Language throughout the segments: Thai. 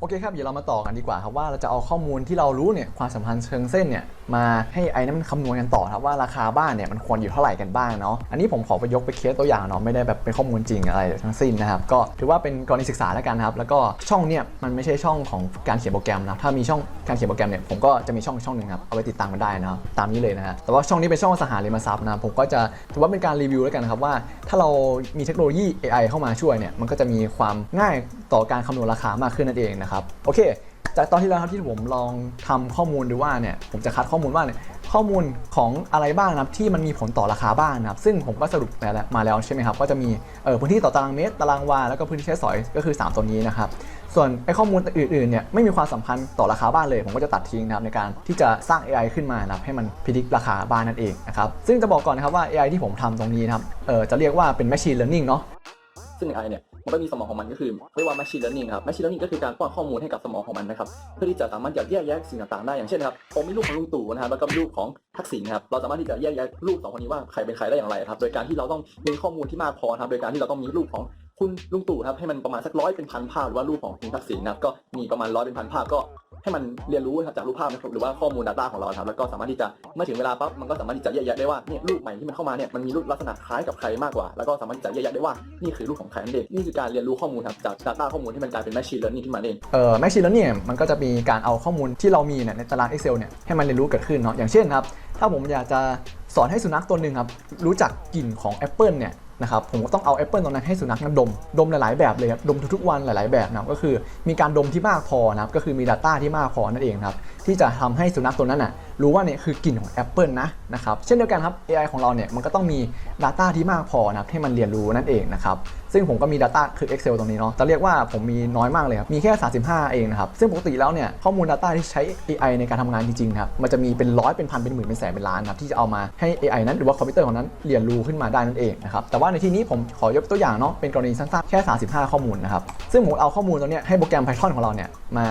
โอเคครับเดี๋ยวเรามาต่อกันดีกว่าครับว่าเราจะเอาข้อมูลที่เรารู้เนี่ยความสัมพันธ์เชิงเส้นเนี่ยมาให้ไอ้นั้นมันคำนวณกันต่อครับว่าราคาบ้านเนี่ยมันควรอยู่เท่าไหร่กันบ้างเนาะอันนี้ผมขอไปยกไปเคสตัวอย่างเนาะไม่ได้แบบเป็นข้อมูลจริงอะไรทั้งสิ้นนะครับก็ถือว่าเป็นกรณีศึกษาแล้วกันครับแล้วก็ช่องเนี่ยมันไม่ใช่ช่องของการเขียนโปรแกรมนะถ้ามีช่องการเขียนโปรแกรมเนี่ยผมก็จะมีช่องช่องหนึ่งครับเอาไว้ติดตามกันได้นะครับตามนี้เลยนะฮะแต่ว่าช่องนี้เป็นช่องสหาริมทรัพย์นะผมก็จะถือว่าเป็นการรีวิวแล้วกันครับว่า ถ้าเรามีเทคโนโลยี AI เข้ามาช่วยเนี่ยมันก็จะมีความง่ายต่อการคำนวณราคามากขึ้นนั่นเองนะครับโอเค จากตอนที่แล้วครับที่ผมลองทำข้อมูลดูว่าเนี่ยผมจะคัดข้อมูลว่าเนี่ยข้อมูลของอะไรบ้างนะครับที่มันมีผลต่อราคาบ้างนะครับซึ่งผมก็สรุปมาแล้วมาแล้วใช่ไหมครับก็จะมีเออพื้นที่ต่อตารางเมตรตารางวาแล้วก็พื้นที่ใช้สอยก็คือ 3 ตัวนี้นะครับส่วนไอ้ข้อมูลอื่นๆเนี่ยไม่มีความสัมพันธ์ต่อราคาบ้านเลย ผมก็จะตัดทิ้งนะครับในการที่จะสร้าง AI ขึ้นมานะครับให้มันพิจิตรราคาบ้านนั่นเองนะครับซึ่งจะบอกก่อนนะครับว่า AI ที่ผมทำตรงนี้นะครับเออจะเรียกว่าเป็น machine learning เนาะ ซึ่ง AI เนี่ยมันก็มีสมองของมันก็คือเรียกว่า machine learning ครับ machine learning ก็คือการป้อนข้อมูลให้กับสมองของมันนะครับเพื่อที่จะสามารถแยกแยะสิ่งต่างๆได้อย่างเช่นครับผมมีรูปของลุงตู่นะครับแล้วก็มีรูปของทักษิณครับเราสามารถที่จะแยกแยะรูปสองคนนี้ว่าใครเป็นใครได้อย่างไรครับโดยการที่เราต้องมีข้อมูลที่มากพอครับโดยการที่เราต้องมีรูปของ คุณลุงตู่ครับให้มันประมาณสักร้อยเป็นพันภาพหรือว่ารูปของคุณทักษิณนะครับก็มีประมาณร้อยเป็นพันภาพก็ให้มันเรียนรู้ครับจากรูปภาพนะครับหรือว่าข้อมูล Data ของเราครับแล้วก็สามารถที่จะเมื่อถึงเวลาปั๊บมันก็สามารถที่จะแยกแยะได้ว่าเนี่ยรูปใหม่ที่มันเข้ามาเนี่ยมันมีรูปลักษณะคล้ายกับใครมากกว่า แล้วก็สามารถที่จะแยกแยะได้ว่านี่คือรูปของใครนั่นเองนี่คือการเรียนรู้ข้อมูลครับจาก Data ข้อมูลที่มันกลายเป็น Machine Learning ขึ้นมาเองเอ่อ Machine Learning เนี่ยมันก็จะมีการเอาข้อมูลที่เรามีเนี่ยในตาราง Excel เนี่ยให้มันเรียนรู้เกิดขึ้นเนาะอย่างเช่นครับถ้าผมอยากจะสอนให้สุนัขตัวหนึ่งครับรู้จักกลิ่นของแอปเปิลเนี่ย นะครับผมก็ต้องเอาแอปเปิลตัวนั้นให้สุนัขนั้นดม ดมหลาย ๆ แบบเลยครับ ดมทุกๆวันหลาย ๆ แบบนะครับก็คือมีการดมที่มากพอนะครับก็คือมี Data ที่มากพอนั่นเองครับที่จะทำให้สุนัขตัวนั้นน่ะ รู้ว่าเนี่ยคือกลิ่นของแอปเปิลนะนะครับเช่นเดียวกันครับ AI ของเราเนี่ยมันก็ต้องมี Data ที่มากพอนะครับให้มันเรียนรู้นั่นเองนะครับซึ่งผมก็มี Data คือ Excel ตรงนี้เนาะจะเรียกว่าผมมีน้อยมากเลยครับมีแค่ 35 เองนะครับซึ่งปกติแล้วเนี่ยข้อมูล Data ที่ใช้ AI ในการทำงานจริงๆครับมันจะมีเป็นร้อยเป็นพันเป็นหมื่นเป็นแสนเป็นล้านครับที่จะเอามาให้ AI นั้นหรือว่าคอมพิวเตอร์ของนั้นเรียนรู้ขึ้นมาได้นั่นเองนะครับแต่ว่าในที่นี้ผมขอยกตัวอย่างเนาะเป็นกรณีสั้นๆแค่ 35 ข้อมูลนะครับซึ่งผมเอาข้อมูลตัวเนี้ให้โปรแกรม Python ของเราเนี่ยมา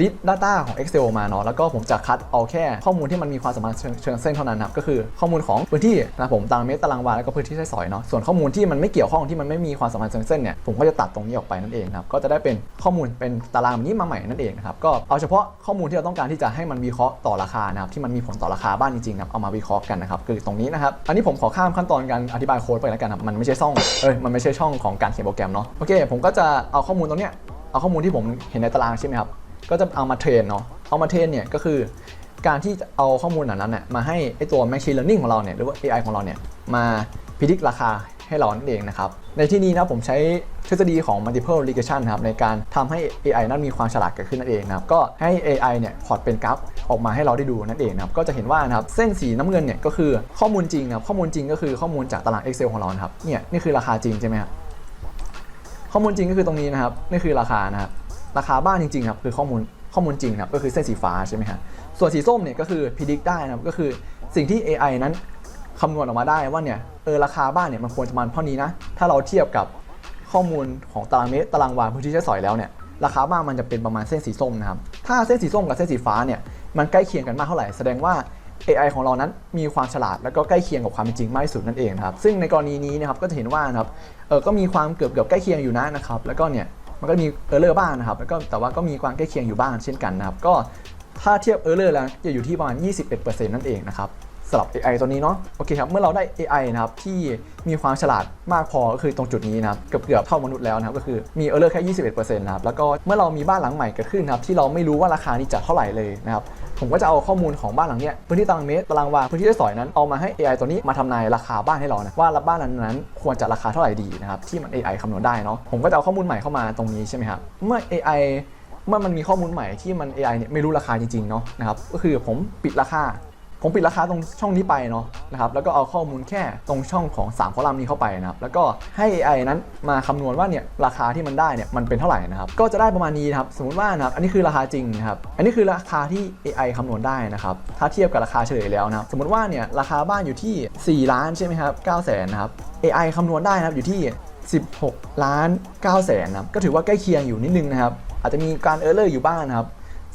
read data ของ Excel มาเนาะแล้วก็ผมจะคัดเอาแค่ข้อมูลที่มันมีความสมพันเชิงเส้นเท่านั้นครับก็คือข้อมูลของพื้นที่นะผมตารางเมตรตารางวาแล้วก็พื้นที่ใช้สอยเนาะส่วนข้อมูลที่มันไม่เกี่ยวข้องที่มันไม่มีความสมพันเชิงเส้นเนี่ยผมก็จะตัดตรงนี้ออกไปนั่นเองครับก็จะได้เป็นข้อมูลเป็นตารางแบบนี้มาใหม่นั่นเองนะครับก็เอาเฉพาะข้อมูลที่เราต้องการที่จะให้มันวิเคราะห์ต่อราคานะครับที่มันมีผลต่อราคาบ้านจริงๆครับเอามาวิเคราะห์กันนะครับคือตรงนี้นะครับอันนี้ผมขอข้ามขั้นตอนการอธิบายโค้ดไปแล้วกันครับมันไม่ใช่ช่องเอ้ยมันไม่ใช่ช่องของการเขียนโปรแกรมเนาะโอเคผมก็จะเอาข้อมูลตรงเนี้ยเอาข้อมูลที่ผมเห็นในตารางใช่ไหมครับก็จะเอามาเทรนเนาะเอามาเทรนเนี่ยก็คือ การที่จะเอาข้อมูลเหล่านั้นเนี่ยมาให้ไอตัว Machine Learning ของเราเนี่ยหรือว่า AI ของเราเนี่ยมาพิจิตรราคาให้เรานั่นเองนะครับ ในที่นี้นะผมใช้ทฤษฎีของ multiple regression นะครับในการทำให้ AI นั้นมีความฉลาดเกิดขึ้นนั่นเองนะครับ ก็ให้ AI เนี่ยพอร์ตเป็นกราฟออกมาให้เราได้ดูนั่นเองนะครับ ก็จะเห็นว่านะครับเส้นสีน้ำเงินเนี่ยก็คือข้อมูลจริงนะครับ ข้อมูลจริงก็คือข้อมูลจากตาราง Excel ของเรานะครับ เนี่ยนี่คือราคาจริงใช่ไหมครับข้อมูลจริงก็คือตรงนี้นะครับ นี่คือราคานะครับ ราคาบ้านจริงๆครับคือข้อมูล ข้อมูลจริงครับก็คือเส้นสีฟ้าใช่ไหมครับส่วนสีส้มเนี่ยก็คือพิจิตรได้นะครับก็คือสิ่งที่ AI นั้นคำนวณออกมาได้ว่าเนี่ยเออราคาบ้านเนี่ยมันควรจะประมาณเท่านี้นะถ้าเราเทียบกับข้อมูลของตารางเมตรตารางวาพื้นที่ใช้สอยแล้วเนี่ยราคาบ้านมันจะเป็นประมาณเส้นสีส้มนะครับถ้าเส้นสีส้มกับเส้นสีฟ้าเนี่ยมันใกล้เคียงกันมากเท่าไหร่แสดงว่า AI ของเรานั้นมีความฉลาดแล้วก็ใกล้เคียงกับความเป็นจริงมากที่สุดนั่นเองครับซึ่งในกรณีนี้นะครับก็จะเห็นว่านะครับเออก็มีความเกือบเกือบใกล้เคียงอยู่นะนะครับแล้วก็เนี่ย มันก็มีเออร์เลอร์บ้างนะครับแล้วก็แต่ว่าก็มีความใกล้เคียงอยู่บ้างเช่นกันนะครับก็ถ้าเทียบเออร์เลอร์แล้วจะอยู่ที่ประมาณ 21%นั่นเองนะครับ สำหรับ AI ตัวนี้เนาะโอเคครับเมื่อเราได้ AI นะครับที่มีความฉลาดมากพอก็คือตรงจุดนี้นะครับเกือบเกือบเท่ามนุษย์แล้วนะครับก็คือมี Error แค่ 21%นะครับแล้วก็เมื่อเรามีบ้านหลังใหม่เกิดขึ้นนะครับที่เราไม่รู้ว่าราคานี้จะเท่าไหร่เลยนะครับผมก็จะเอาข้อมูลของบ้านหลังเนี้ยพื้นที่ตารางเมตรตารางวาพื้นที่ใช้สอยนั้นเอามาให้ AI ตัวนี้มาทำนายราคาบ้านให้เรานะว่าบ้านนั้นควรจะราคาเท่าไหร่ดีนะครับที่มัน AI คำนวณได้เนาะผมก็จะเอาข้อมูลใหม่เข้ามาตรงนี้ใช่ไหมครับเมื่อ AI เมื่อมันมีข้อมูลใหม่ที่มัน AI เนี่ยไม่รู้ราคาจริงๆเนาะนะครับก็คือผมปิดราคา ผมปิดราคาตรงช่องนี้ไปเนาะนะครับแล้วก็เอาข้อมูลแค่ตรงช่องของ 3 คอลัมน์นี้เข้าไปนะครับแล้วก็ให้ AI นั้นมาคำนวณว่าเนี่ยราคาที่มันได้เนี่ยมันเป็นเท่าไหร่นะครับก็จะได้ประมาณนี้นะครับสมมติว่านะครับอันนี้คือราคาจริงนะครับอันนี้คือราคาที่ AI คำนวณได้นะครับถ้าเทียบกับราคาเฉลยแล้วนะครับสมมติว่าเนี่ยราคาบ้านอยู่ที่ 4 ล้านใช่ไหมครับ9แสนนะครับ AI คำนวณได้นะครับอยู่ที่ 16 ล้าน9แสนนะครับก็ถือว่าใกล้เคียงอยู่นิดนึงนะครับอาจจะมีการเออร์เลอร์อยู่บ้างนะครับ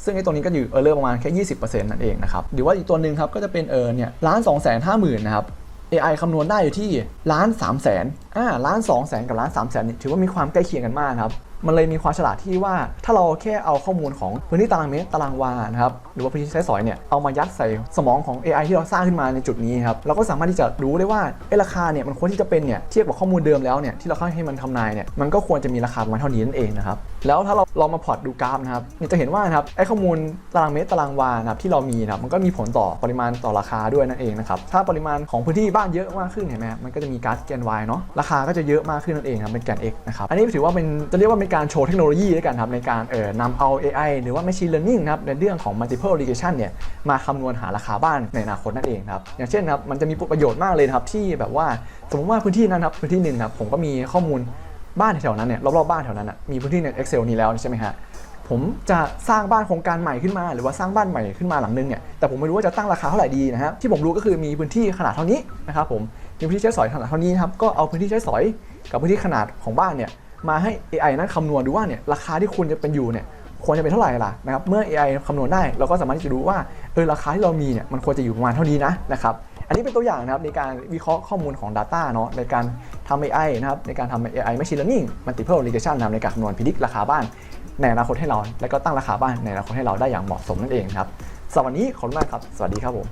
ซึ่งไอ้ตัวนี้ก็อยู่เออเลอร์ประมาณแค่20%นั่นเองนะครับหรือว่าอีกตัวหนึ่งครับก็จะเป็นเออเนี่ยล้านสองแสนห้าหมื่นนะครับ AI คำนวณได้อยู่ที่ล้านสามแสนอ่าล้านสองแสนกับล้านสามแสนนี่ถือว่ามีความใกล้เคียงกันมากครับ มันเลยมีความฉลาดที่ว่าถ้าเราแค่เอาข้อมูลของพื้นที่ตารางเมตรตารางวานะครับหรือว่าพื้นที่ใช้สอยเนี่ยเอามายัดใส่สมองของ AI ที่เราสร้างขึ้นมาในจุดนี้ครับเราก็สามารถที่จะรู้ได้ว่าไอ้ราคาเนี่ยมันควรที่จะเป็นเนี่ยเทียบกับข้อมูลเดิมแล้วเนี่ยที่เราให้มันทำนายเนี่ยมันก็ควรจะมีราคาประมาณเท่านี้นั่นเองนะครับแล้วถ้าเราลองมาพอร์ตดูกราฟนะครับเนี่ยจะเห็นว่านะครับไอ้ข้อมูลตารางเมตรตารางวานะครับที่เรามีนะครับมันก็มีผลต่อปริมาณต่อราคาด้วยนั่นเองนะครับถ้าปริมาณของพื้นที่บ้านเยอะมากขึ้นเห็นไหมมันก็จะมีการแกน y เนาะราคาก็จะเยอะมากขึ้นนั่นเองครับเป็นแกน x นะครับอันนี้ถือว่าเป็นจะเรียกว่าเป็นการโชว์เทคโนโลยีด้วยกันครับในการเอ่อนำเอา AI หรือว่า machine learning นะครับในเรื่องของ multiple regression เนี่ยมาคำนวณหาราคาบ้านในอนาคตนั่นเองครับอย่างเช่นครับมันจะมีประโยชน์มากเลยครับที่แบบว่าสมมติว่าพื้นที่นั้นครับพื้นที่หนึ่งครับผมก็มีข้อมูลบ้านแถวนั้นเนี่ยรอบๆบ้านแถวนั้นมีพื้นที่ใน Excel นี้แล้วใช่ไหมฮะผมจะสร้างบ้านโครงการใหม่ขึ้นมา หรือว่าสร้างบ้านใหม่ขึ้นมาหลังนึงเนี่ยแต่ผมไม่รู้ว่าจะตั้งราคาเท่าไหร่ดีนะฮะที่ผมรู้ก็คือมีพื้นที่ขนาดเท่านี้นะครับผมมีพื้นที่ใช้สอยขนาดเท่านี้ครับก็เอาพื้นที่ใช้สอยกับพื้นที่ขนาดของบ้านเนี่ย มาให้ AI นั้นคำนวณดูว่าเนี่ยราคาที่คุณจะเป็นอยู่เนี่ยควรจะเป็นเท่าไหร่ล่ะนะครับเมื่อ AI คำนวณได้เราก็สามารถที่จะรู้ว่าเออราคาที่เรามีเนี่ยมันควรจะอยู่ประมาณเท่านี้นะนะครับอันนี้เป็นตัวอย่างนะครับในการวิเคราะห์ข้อมูลของ Data เนาะในการทำ AI นะครับในการทำ AI Machine Learning Multiple Regression นะครับในการคำนวณพิจิตรราคาบ้านในอนาคตให้เรา และก็ตั้งราคาบ้านในอนาคตให้เราได้อย่างเหมาะสมนั่นเองครับสำหรับวันนี้ขอบคุณมากครับ สวัสดีครับผม